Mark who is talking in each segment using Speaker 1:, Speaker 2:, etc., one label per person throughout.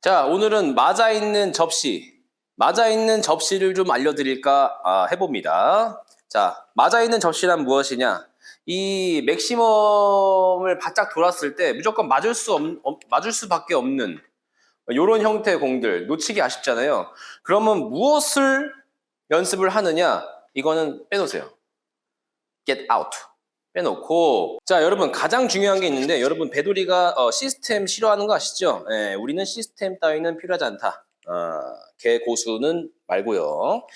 Speaker 1: 자, 오늘은 맞아 있는 접시, 맞아 있는 접시를 좀 알려드릴까 아, 해봅니다. 자, 맞아 있는 접시란 무엇이냐? 이 맥시멈을 바짝 돌았을 때 무조건 맞을 수 없, 없- 맞을 수밖에 없는 이런 형태의 공들 놓치기 아쉽잖아요. 그러면 무엇을 연습을 하느냐? 이거는 빼놓으세요. get out. 빼놓고 자 여러분 가장 중요한 게 있는데 여러분 배돌이가 어, 시스템 싫어하는 거 아시죠? 예, 우리는 시스템 따위는 필요하지 않다. 어, 개 고수는 말고요.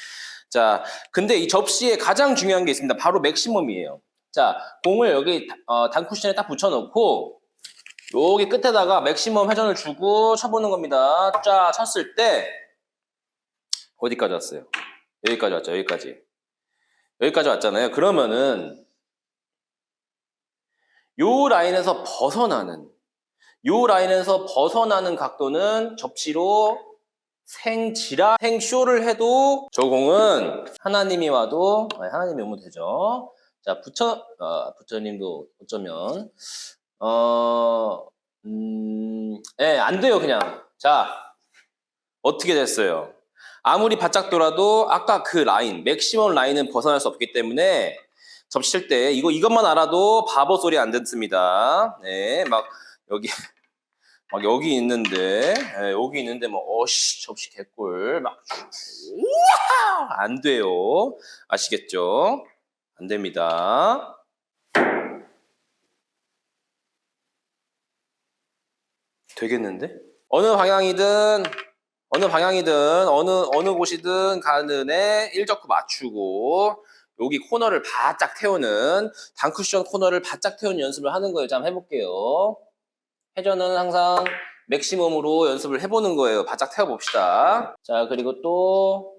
Speaker 1: 자 근데 이 접시에 가장 중요한 게 있습니다. 바로 맥시멈이에요. 자 공을 여기 어, 단쿠션에 딱 붙여놓고 여기 끝에다가 맥시멈 회전을 주고 쳐보는 겁니다. 쫙 쳤을 때 어디까지 왔어요? 여기까지 왔죠. 여기까지. 여기까지 왔잖아요. 그러면은 요 라인에서 벗어나는 요 라인에서 벗어나는 각도는 접시로 생지라 생쇼를 해도 저 공은 하나님이 와도 아니, 하나님이 오면 되죠. 자 부처 어, 부처님도 어쩌면 어, 음, 예, 안 돼요, 그냥. 자, 어떻게 됐어요? 아무리 바짝 돌아도 아까 그 라인, 맥시멈 라인은 벗어날 수 없기 때문에 접칠 때 이거 이것만 알아도 바보 소리 안 듣습니다. 네, 막 여기 막 여기 있는데 예, 여기 있는데 뭐 어씨 접시 개꿀 막 우와 안 돼요. 아시겠죠? 안 됩니다. 되겠는데? 어느 방향이든 어느 방향이든 어느 어느 곳이든 가는 애 일적구 맞추고 여기 코너를 바짝 태우는 단쿠션 코너를 바짝 태우는 연습을 하는 거예요. 자, 한번 해볼게요. 회전은 항상 맥시멈으로 연습을 해보는 거예요. 바짝 태워봅시다. 자, 그리고 또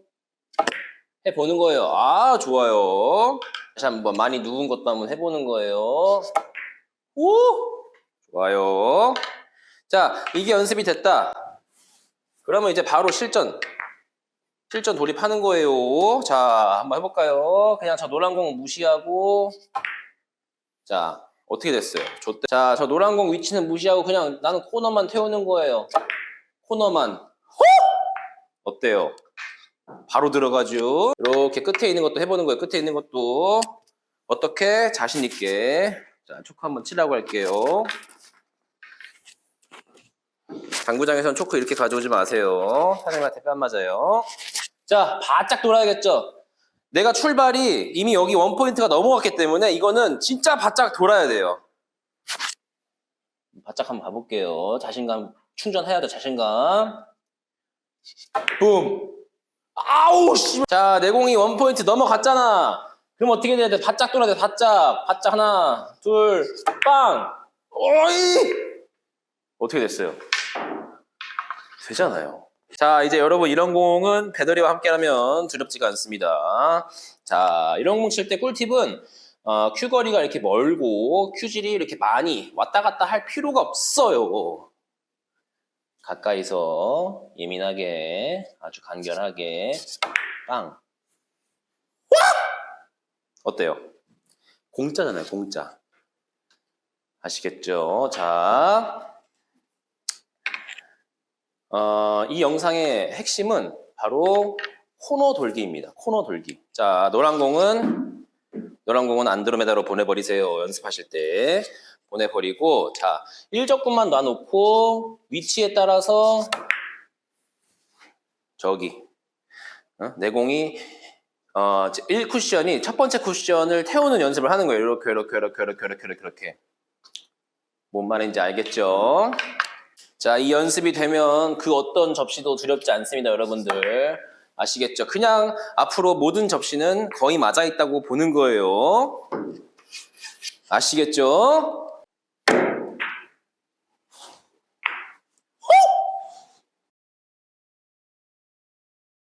Speaker 1: 해보는 거예요. 아, 좋아요. 다시 한번 많이 누운 것도 한번 해보는 거예요. 오! 좋아요. 자, 이게 연습이 됐다. 그러면 이제 바로 실전. 실전 돌입하는 거예요. 자, 한번 해볼까요? 그냥 저 노란 공 무시하고. 자, 어떻게 됐어요? 좋대. 자, 저 노란 공 위치는 무시하고 그냥 나는 코너만 태우는 거예요. 코너만. 호! 어때요? 바로 들어가죠. 이렇게 끝에 있는 것도 해보는 거예요. 끝에 있는 것도. 어떻게? 자신 있게. 자, 초크 한번 치라고 할게요. 당구장에서는 초크 이렇게 가져오지 마세요. 사장님한테 뺨 맞아요. 자, 바짝 돌아야겠죠? 내가 출발이 이미 여기 원포인트가 넘어갔기 때문에 이거는 진짜 바짝 돌아야 돼요. 바짝 한번 가볼게요. 자신감 충전해야 돼, 자신감. 붐! 아우, 씨. 자, 내공이 원포인트 넘어갔잖아. 그럼 어떻게 돼야 돼? 바짝 돌아야 돼, 바짝. 바짝 하나, 둘, 빵! 어이! 어떻게 됐어요? 되잖아요. 자, 이제 여러분 이런 공은 배터리와 함께하면 두렵지가 않습니다. 자, 이런 공 칠 때 꿀팁은 어, 큐 거리가 이렇게 멀고 큐질이 이렇게 많이 왔다 갔다 할 필요가 없어요. 가까이서 예민하게 아주 간결하게 빵. 어때요? 공짜잖아요, 공짜. 아시겠죠? 자, 어, 이 영상의 핵심은 바로 코너 돌기입니다. 코너 돌기. 자, 노란 공은 노란 공은 안드로메다로 보내버리세요. 연습하실 때 보내버리고 자, 1적분만 놔놓고 위치에 따라서 저기 어? 내 공이 어, 1쿠션이 첫 번째 쿠션을 태우는 연습을 하는 거예요. 이렇게 이렇게 이렇게 이렇게 이렇게 이렇게 뭔 말인지 알겠죠? 자, 이 연습이 되면 그 어떤 접시도 두렵지 않습니다, 여러분들. 아시겠죠? 그냥 앞으로 모든 접시는 거의 맞아 있다고 보는 거예요. 아시겠죠?